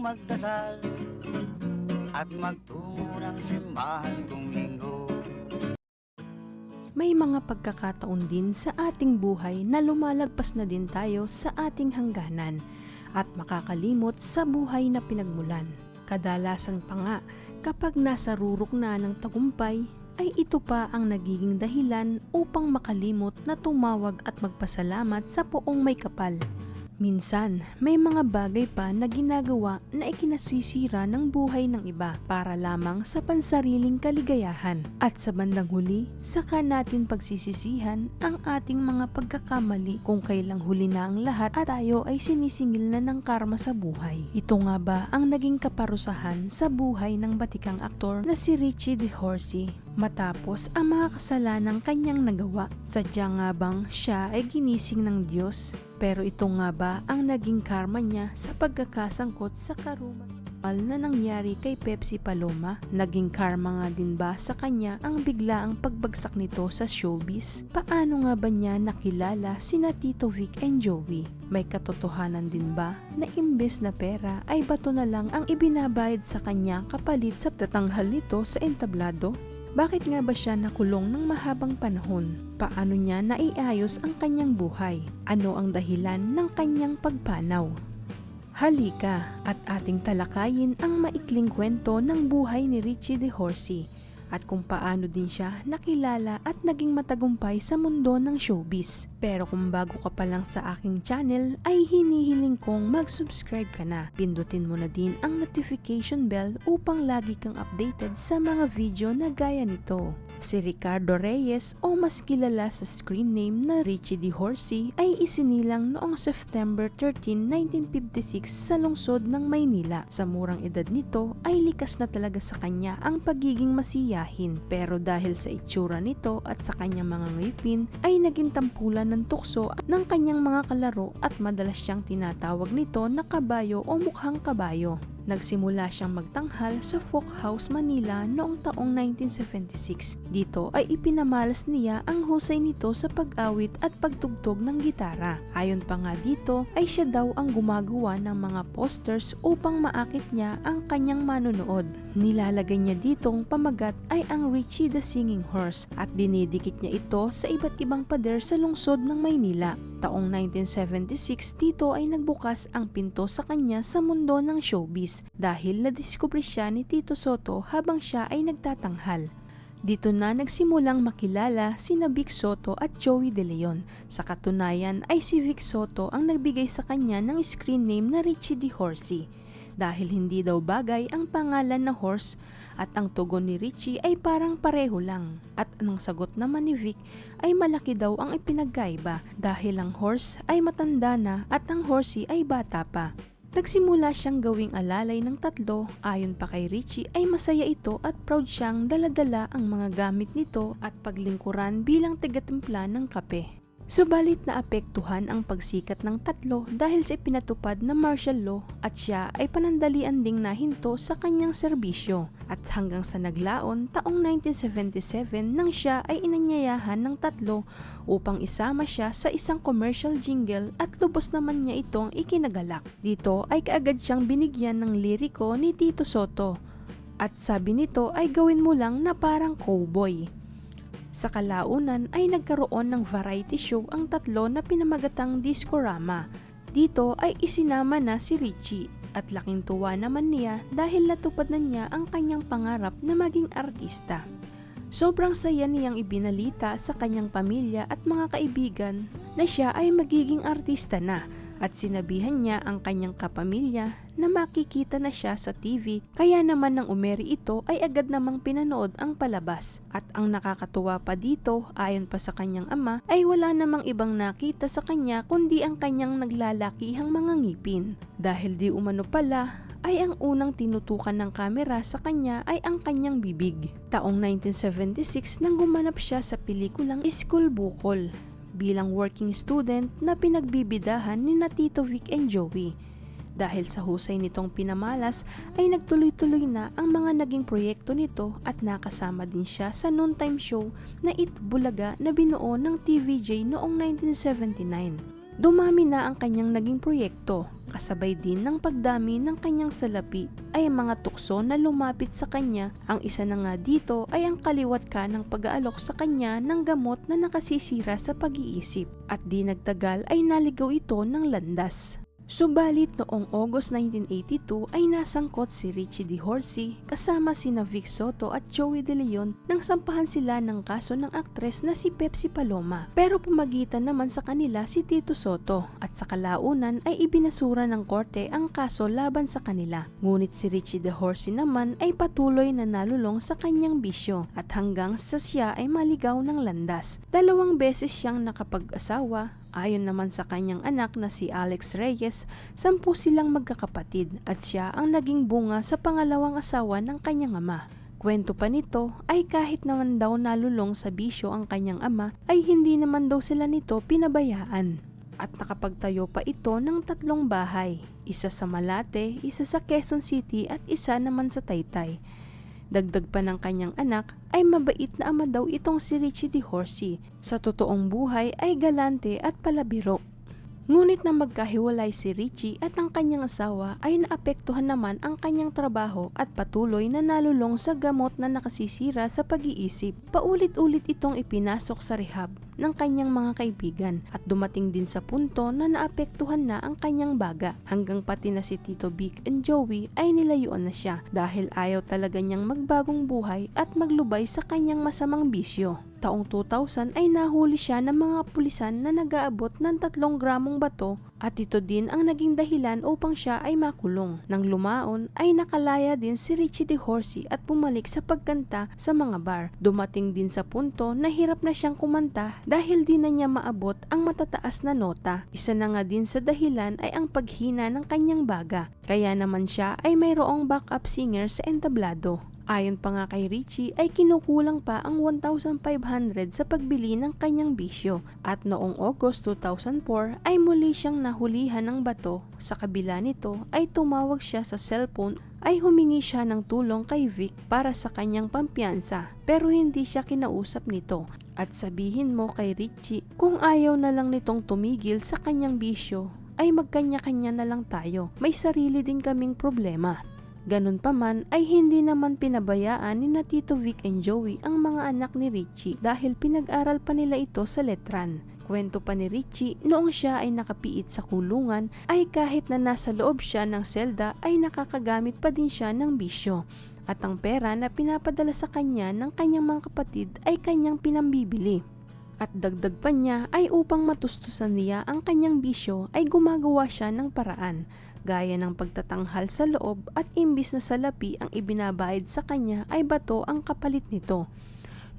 magdasal at magtungo ng simbahan kung linggo. May mga pagkakataon din sa ating buhay na lumalagpas na din tayo sa ating hangganan at makakalimot sa buhay na pinagmulan. Kadalasan pa nga, kapag nasa rurok na ng tagumpay, ay ito pa ang nagiging dahilan upang makalimot na tumawag at magpasalamat sa poong may kapal. Minsan, may mga bagay pa na ginagawa na ikinasisira ng buhay ng iba para lamang sa pansariling kaligayahan. At sa bandang huli, saka natin pagsisisihan ang ating mga pagkakamali kung kailang huli na ang lahat at tayo ay sinisingil na ng karma sa buhay. Ito nga ba ang naging kaparusahan sa buhay ng batikang aktor na si Richie DeHorsey matapos ang mga kasalanang kanyang nagawa. Sadya nga bang siya ay ginising ng Diyos? Pero ito nga ba ang naging karma niya sa pagkakasangkot sa karuman? na nangyari kay Pepsi Paloma, naging karma nga din ba sa kanya ang biglaang pagbagsak nito sa showbiz? Paano nga ba niya nakilala sina Tito Vic and Joey? May katotohanan din ba na imbes na pera ay bato na lang ang ibinabayad sa kanya kapalit sa tatanghal nito sa entablado? Bakit nga ba siya nakulong ng mahabang panahon? Paano niya naiayos ang kanyang buhay? Ano ang dahilan ng kanyang pagpanaw? Halika at ating talakayin ang maikling kwento ng buhay ni Richie DeHorsey at kung paano din siya nakilala at naging matagumpay sa mundo ng showbiz. Pero kung bago ka pa lang sa aking channel ay hinihiling kong mag-subscribe ka na. Pindutin mo na din ang notification bell upang lagi kang updated sa mga video na gaya nito. Si Ricardo Reyes o mas kilala sa screen name na Richie DeHorsey ay isinilang noong September 13, 1956 sa lungsod ng Maynila. Sa murang edad nito ay likas na talaga sa kanya ang pagiging masiyahin pero dahil sa itsura nito at sa kanyang mga ngipin ay naging tampulan ng tukso ng kanyang mga kalaro at madalas siyang tinatawag nito na kabayo o mukhang kabayo. Nagsimula siyang magtanghal sa Folk House, Manila noong taong 1976. Dito ay ipinamalas niya ang husay nito sa pag-awit at pagtugtog ng gitara. Ayon pa nga dito ay siya daw ang gumagawa ng mga posters upang maakit niya ang kanyang manonood. Nilalagay niya ditong pamagat ay ang Richie the Singing Horse at dinidikit niya ito sa iba't ibang pader sa lungsod ng Maynila. Taong 1976 dito ay nagbukas ang pinto sa kanya sa mundo ng showbiz dahil nadiskubre siya ni Tito Soto habang siya ay nagtatanghal. Dito na nagsimulang makilala sina Vic Soto at Joey De Leon. Sa katunayan ay si Vic Soto ang nagbigay sa kanya ng screen name na Richie DeHorsey dahil hindi daw bagay ang pangalan na horse at ang tugon ni Richie ay parang pareho lang. At ang sagot naman ni Vic ay malaki daw ang ipinagkaiba dahil ang horse ay matanda na at ang horsey ay bata pa. Nagsimula siyang gawing alalay ng tatlo, ayon pa kay Richie ay masaya ito at proud siyang daladala ang mga gamit nito at paglingkuran bilang tagatimpla ng kape. Subalit na apektuhan ang pagsikat ng tatlo dahil sa ipinatupad na martial law at siya ay panandalian ding nahinto sa kanyang serbisyo at hanggang sa naglaon taong 1977 nang siya ay inanyayahan ng tatlo upang isama siya sa isang commercial jingle at lubos naman niya itong ikinagalak. Dito ay kaagad siyang binigyan ng liriko ni Tito Soto at sabi nito ay gawin mo lang na parang cowboy. Sa kalaunan ay nagkaroon ng variety show ang tatlo na pinamagatang Discorama. Dito ay isinama na si Richie at laking tuwa naman niya dahil natupad na niya ang kanyang pangarap na maging artista. Sobrang saya niyang ibinalita sa kanyang pamilya at mga kaibigan na siya ay magiging artista na at sinabihan niya ang kanyang kapamilya na makikita na siya sa TV kaya naman nang umeri ito ay agad namang pinanood ang palabas. At ang nakakatuwa pa dito ayon pa sa kanyang ama ay wala namang ibang nakita sa kanya kundi ang kanyang naglalakihang mga ngipin. Dahil di umano pala ay ang unang tinutukan ng kamera sa kanya ay ang kanyang bibig. Taong 1976 nang gumanap siya sa pelikulang School Bukol bilang working student na pinagbibidahan ni na Tito Vic and Joey. Dahil sa husay nitong pinamalas ay nagtuloy-tuloy na ang mga naging proyekto nito at nakasama din siya sa noontime show na It Bulaga na binuo ng TVJ noong 1979. Dumami na ang kanyang naging proyekto. Kasabay din ng pagdami ng kanyang salapi ay mga tukso na lumapit sa kanya. Ang isa na nga dito ay ang kaliwat ka ng pag-aalok sa kanya ng gamot na nakasisira sa pag-iisip. At di nagtagal ay naligaw ito ng landas. Subalit noong August 1982 ay nasangkot si Richie DeHorsey kasama sina Vic Soto at Joey De Leon nang sampahan sila ng kaso ng aktres na si Pepsi Paloma. Pero pumagitan naman sa kanila si Tito Soto at sa kalaunan ay ibinasura ng korte ang kaso laban sa kanila. Ngunit si Richie DeHorsey naman ay patuloy na nalulong sa kanyang bisyo at hanggang sa siya ay maligaw ng landas. Dalawang beses siyang nakapag-asawa Ayon naman sa kanyang anak na si Alex Reyes, sampu silang magkakapatid at siya ang naging bunga sa pangalawang asawa ng kanyang ama. Kwento pa nito ay kahit naman daw nalulong sa bisyo ang kanyang ama ay hindi naman daw sila nito pinabayaan. At nakapagtayo pa ito ng tatlong bahay, isa sa Malate, isa sa Quezon City at isa naman sa Taytay. Dagdag pa ng kanyang anak ay mabait na ama daw itong si Richie DeHorsey. Sa totoong buhay ay galante at palabiro. Ngunit na magkahiwalay si Richie at ang kanyang asawa ay naapektuhan naman ang kanyang trabaho at patuloy na nalulong sa gamot na nakasisira sa pag-iisip. Paulit-ulit itong ipinasok sa rehab ng kanyang mga kaibigan at dumating din sa punto na naapektuhan na ang kanyang baga hanggang pati na si Tito Vic and Joey ay nilayuan na siya dahil ayaw talaga niyang magbagong buhay at maglubay sa kanyang masamang bisyo. Taong 2000 ay nahuli siya ng mga pulisan na nag-aabot ng tatlong gramong bato at ito din ang naging dahilan upang siya ay makulong. Nang lumaon ay nakalaya din si Richie DeHorsey at bumalik sa pagkanta sa mga bar. Dumating din sa punto na hirap na siyang kumanta dahil di na niya maabot ang matataas na nota. Isa na nga din sa dahilan ay ang paghina ng kanyang baga. Kaya naman siya ay mayroong backup singer sa entablado. Ayon pa nga kay Richie ay kinukulang pa ang 1,500 sa pagbili ng kanyang bisyo at noong August 2004 ay muli siyang nahulihan ng bato. Sa kabila nito ay tumawag siya sa cellphone ay humingi siya ng tulong kay Vic para sa kanyang pampiyansa pero hindi siya kinausap nito at sabihin mo kay Richie kung ayaw na lang nitong tumigil sa kanyang bisyo ay magkanya-kanya na lang tayo. May sarili din kaming problema. Ganun pa man ay hindi naman pinabayaan ni na Tito Vic and Joey ang mga anak ni Richie dahil pinag-aral pa nila ito sa letran. Kwento pa ni Richie noong siya ay nakapiit sa kulungan ay kahit na nasa loob siya ng selda ay nakakagamit pa din siya ng bisyo at ang pera na pinapadala sa kanya ng kanyang mga kapatid ay kanyang pinambibili. At dagdag pa niya ay upang matustusan niya ang kanyang bisyo ay gumagawa siya ng paraan gaya ng pagtatanghal sa loob at imbis na salapi ang ibinabayad sa kanya ay bato ang kapalit nito.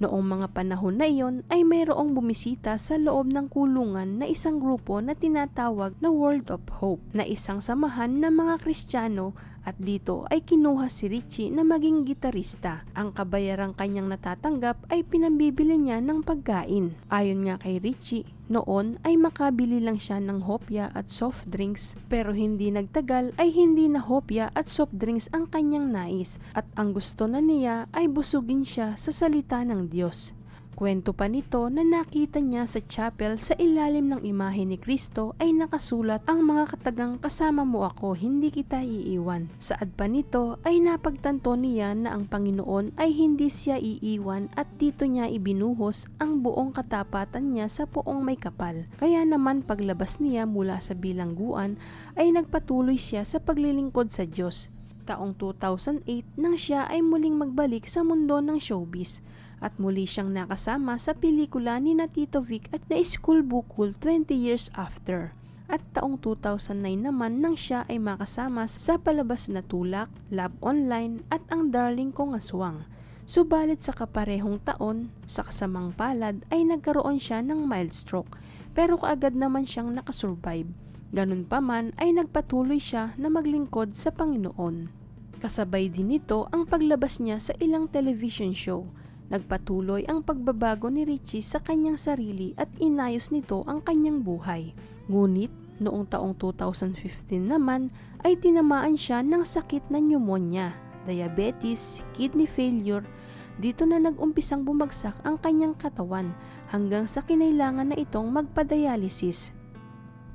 Noong mga panahon na iyon ay mayroong bumisita sa loob ng kulungan na isang grupo na tinatawag na World of Hope na isang samahan ng mga Kristiyano at dito ay kinuha si Richie na maging gitarista. Ang kabayarang kanyang natatanggap ay pinambibili niya ng pagkain. Ayon nga kay Richie, noon ay makabili lang siya ng hopya at soft drinks pero hindi nagtagal ay hindi na hopya at soft drinks ang kanyang nais at ang gusto na niya ay busugin siya sa salita ng Diyos. Kwento pa nito na nakita niya sa chapel sa ilalim ng imahe ni Kristo ay nakasulat ang mga katagang kasama mo ako, hindi kita iiwan. Saad pa nito ay napagtanto niya na ang Panginoon ay hindi siya iiwan at dito niya ibinuhos ang buong katapatan niya sa poong may kapal. Kaya naman paglabas niya mula sa bilangguan ay nagpatuloy siya sa paglilingkod sa Diyos taong 2008 nang siya ay muling magbalik sa mundo ng showbiz at muli siyang nakasama sa pelikula ni na Tito Vic at na School Bukul 20 years after. At taong 2009 naman nang siya ay makasama sa palabas na Tulak, Love Online at Ang Darling Kong Aswang. Subalit sa kaparehong taon, sa kasamang palad ay nagkaroon siya ng mild stroke pero kaagad naman siyang nakasurvive. Ganun pa man ay nagpatuloy siya na maglingkod sa Panginoon. Kasabay din nito ang paglabas niya sa ilang television show Nagpatuloy ang pagbabago ni Richie sa kanyang sarili at inayos nito ang kanyang buhay. Ngunit noong taong 2015 naman ay tinamaan siya ng sakit na pneumonia, diabetes, kidney failure. Dito na nag-umpisang bumagsak ang kanyang katawan hanggang sa kinailangan na itong magpa-dialysis.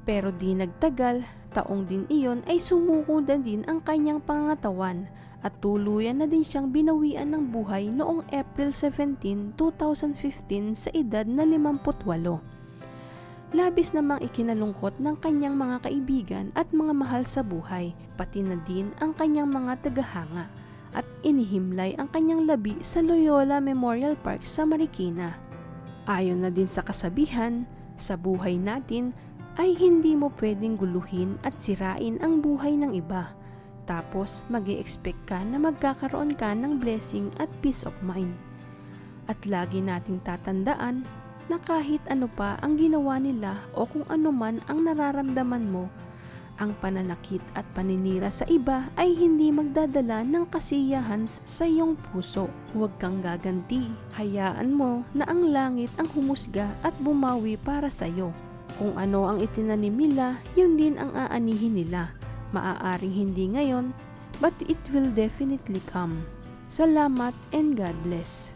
Pero di nagtagal, taong din iyon ay sumuko na din ang kanyang pangatawan at tuluyan na din siyang binawian ng buhay noong April 17, 2015 sa edad na 58. Labis namang ikinalungkot ng kanyang mga kaibigan at mga mahal sa buhay, pati na din ang kanyang mga tagahanga at inihimlay ang kanyang labi sa Loyola Memorial Park sa Marikina. Ayon na din sa kasabihan, sa buhay natin ay hindi mo pwedeng guluhin at sirain ang buhay ng iba. Tapos mag expect ka na magkakaroon ka ng blessing at peace of mind. At lagi nating tatandaan na kahit ano pa ang ginawa nila o kung ano man ang nararamdaman mo, ang pananakit at paninira sa iba ay hindi magdadala ng kasiyahan sa iyong puso. Huwag kang gaganti. Hayaan mo na ang langit ang humusga at bumawi para sa iyo. Kung ano ang itinanim nila, yun din ang aanihin nila. Maaaring hindi ngayon, but it will definitely come. Salamat and God bless.